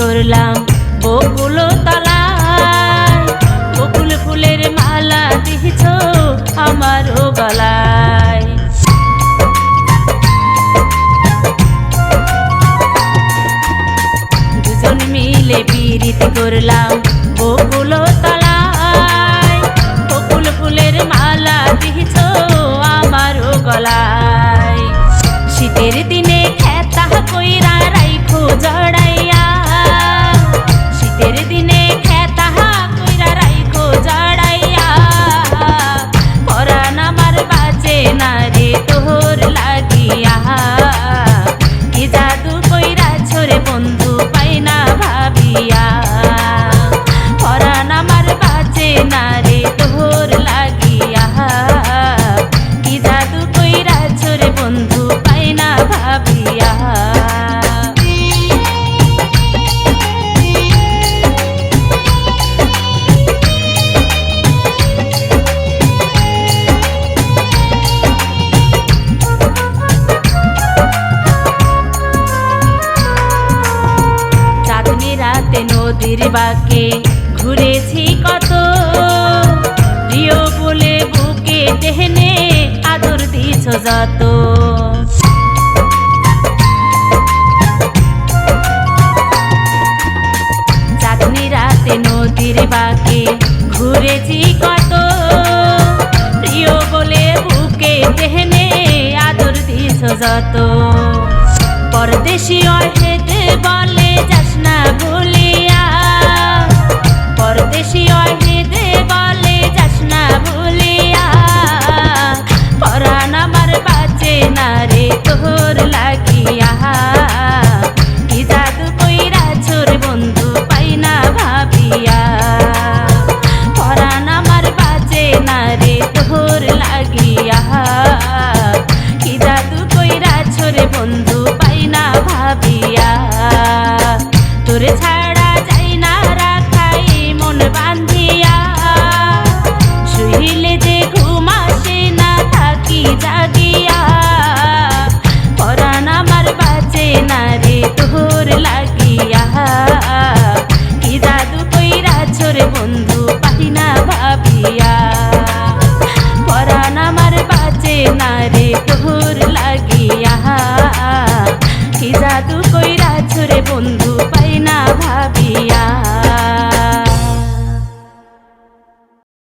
করলাম পথের বাঁকে ঘুরেছি কত। প্রিয় বলে বুকে আদর দিছ যত। রাতে নদীর ঘুরেছি কত। প্রিয় বলে বুকে টেনে আদর দিছ যত। পরদেশি অহেতে বলে বেশি অহেদে বলে, যাস না ভুলিয়া, পরাণ আমার বাজে না রে তোর লাগিয়া। কি জাদু কইরা ছোর বন্ধু পাই না ভাবিয়া। Yeah.